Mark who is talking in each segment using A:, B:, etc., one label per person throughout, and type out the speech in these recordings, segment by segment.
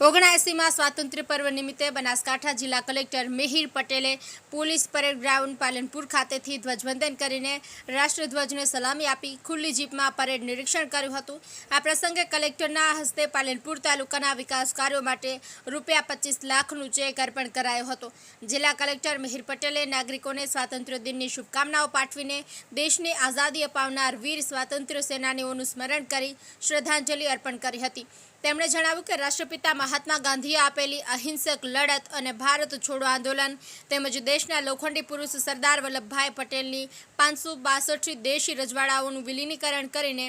A: ઓગણએંસીમાં સ્વાતંત્ર્ય પર્વ નિમિત્તે બનાસકાંઠા જિલ્લા કલેક્ટર મિહિર પટેલે પોલીસ પરેડ ગ્રાઉન્ડ પાલનપુર ખાતેથી ધ્વજવંદન કરીને રાષ્ટ્રધ્વજને સલામી આપી ખુલ્લી જીપમાં પરેડ નિરીક્ષણ કર્યું હતું. આ પ્રસંગે કલેક્ટરના હસ્તે પાલનપુર તાલુકાના વિકાસ કાર્યો માટે રૂપિયા પચીસ લાખનું ચેક અર્પણ કરાયો હતો. જિલ્લા કલેક્ટર મિહિર પટેલે નાગરિકોને સ્વાતંત્ર્ય દિનની શુભકામનાઓ પાઠવીને દેશને આઝાદી અપાવનાર વીર સ્વાતંત્ર્ય સેનાનીઓનું સ્મરણ કરી શ્રદ્ધાંજલિ અર્પણ કરી હતી. તેમણે જણાવ્યું કે રાષ્ટ્રપિતા મહાત્મા ગાંધીએ આપેલી અહિંસક લડત અને ભારત છોડો આંદોલન તેમજ દેશના લોખંડી પુરુષ સરદાર વલ્લભભાઈ પટેલની પાંચસો બાસઠ દેશી રજવાડાઓનું વિલીનીકરણ કરીને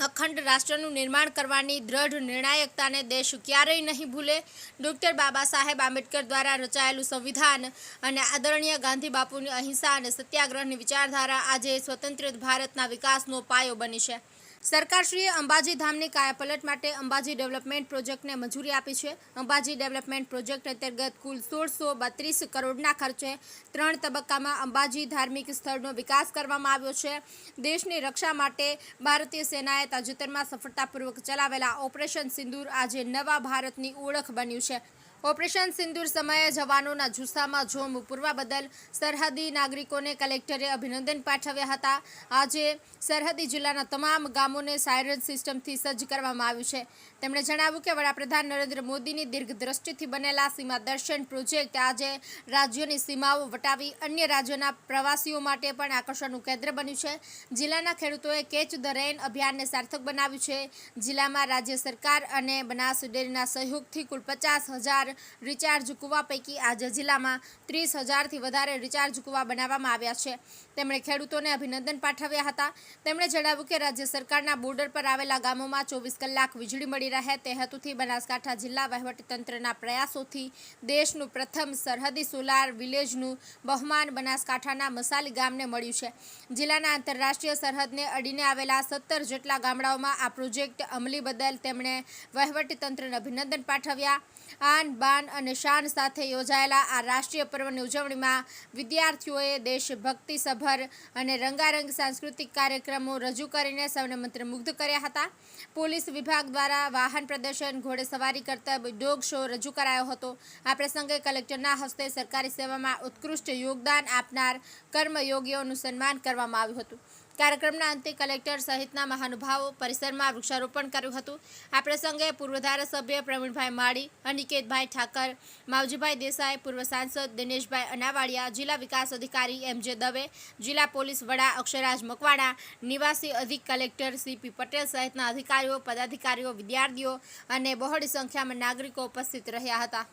A: અખંડ રાષ્ટ્રનું નિર્માણ કરવાની દ્રઢ નિર્ણાયકતાને દેશ ક્યારેય નહીં ભૂલે, ડૉક્ટર બાબા સાહેબ આંબેડકર દ્વારા રચાયેલું સંવિધાન અને આદરણીય ગાંધી બાપુની અહિંસા અને સત્યાગ્રહની વિચારધારા આજે સ્વતંત્ર ભારતના વિકાસનો પાયો બની છે. સરકારશ્રીએ અંબાજી ધામની કાયાપલટ માટે અંબાજી ડેવલપમેન્ટ પ્રોજેક્ટને મંજૂરી આપી છે. અંબાજી ડેવલપમેન્ટ પ્રોજેક્ટ અંતર્ગત કુલ સોળસો બત્રીસ કરોડના ખર્ચે ત્રણ તબક્કામાં અંબાજી ધાર્મિક સ્થળનો વિકાસ કરવામાં આવ્યો છે. દેશની રક્ષા માટે ભારતીય સેનાએ તાજેતરમાં સફળતાપૂર્વક ચલાવેલા ઓપરેશન સિંદૂર આજે નવા ભારતની ઓળખ બન્યું છે. ઓપરેશન સિંદૂર સમયે જવાનોના જુસ્સામાં જોમ પૂરવા બદલ સરહદી નાગરિકોને કલેક્ટરે અભિનંદન પાઠવ્યા હતા. આજે સરહદી જિલ્લાના તમામ ગામોને સાયરન સિસ્ટમથી સજ્જ કરવામાં આવ્યું છે. તેમણે જણાવ્યું કે વડાપ્રધાન નરેન્દ્ર મોદીની દીર્ઘદ્રષ્ટિથી બનેલા સીમા દર્શન પ્રોજેક્ટ આજે રાજ્યોની સીમાઓ વટાવી અન્ય રાજ્યોના પ્રવાસીઓ માટે પણ આકર્ષણનું કેન્દ્ર બન્યું છે. જિલ્લાના ખેડૂતોએ કેચ ધ રેન અભિયાનને સાર્થક બનાવ્યું છે. જિલ્લામાં રાજ્ય સરકાર અને બનાસ ડેરીના સહયોગથી કુલ પચાસ હજાર રિચાર્જ કૂવા પૈકી આજે જિલ્લામાં ત્રીસ હજારથી વધારે રિચાર્જ કૂવા બનાવવામાં આવ્યા છે. તેમણે ખેડૂતોને અભિનંદન પાઠવ્યા હતા. તેમણે જણાવ્યું કે રાજ્ય સરકારના બોર્ડર પર આવેલા ગામોમાં ચોવીસ કલાક વીજળી મળી રહે તે હેતુથી બનાસકાંઠા જિલ્લા વહીવટીતંત્રના પ્રયાસોથી દેશનું પ્રથમ સરહદી સોલાર વિલેજનું બહુમાન બનાસકાંઠાના મસાલી ગામને મળ્યું છે. જિલ્લાના આંતરરાષ્ટ્રીય સરહદને અડીને આવેલા સત્તર જેટલા ગામડાઓમાં આ પ્રોજેક્ટ અમલી બદલ તેમણે વહીવટીતંત્રને અભિનંદન પાઠવ્યા. આન બાન અને શાન સાથે યોજાયેલા આ રાષ્ટ્રીય પર્વની ઉજવણીમાં વિદ્યાર્થીઓએ દેશભક્તિસભર અને રંગારંગ સાંસ્કૃતિક કાર્યક્રમો રજૂ કરીને સૌને મંત્રમુગ્ધ કર્યા હતા. પોલીસ વિભાગ દ્વારા વાહન પ્રદર્શન ઘોડેસવારી કરતબ ડોગ શો રજૂ કરાયો હતો. આ પ્રસંગે કલેક્ટરના હસ્તે સરકારી સેવામાં ઉત્કૃષ્ટ યોગદાન આપનાર કર્મયોગીઓનું સન્માન કરવામાં આવ્યું હતું. કાર્યક્રમના અંતે કલેક્ટર સહિતના મહાનુભાવો પરિસરમાં વૃક્ષારોપણ કર્યું હતું. આ પ્રસંગે પૂર્વ ધારાસભ્ય પ્રવીણભાઈ માળી, અનિકેતભાઈ ઠાકર, માવજીભાઈ દેસાઈ, પૂર્વ સાંસદ દિનેશભાઈ અનાવાડિયા જિલ્લા વિકાસ અધિકારી એમ જે દવે, જિલ્લા પોલીસ વડા અક્ષરાજ મકવાણા, નિવાસી અધિક કલેક્ટર સીપી પટેલ સહિતના અધિકારીઓ, પદાધિકારીઓ, વિદ્યાર્થીઓ અને બહોળી સંખ્યામાં નાગરિકો ઉપસ્થિત રહ્યા હતા.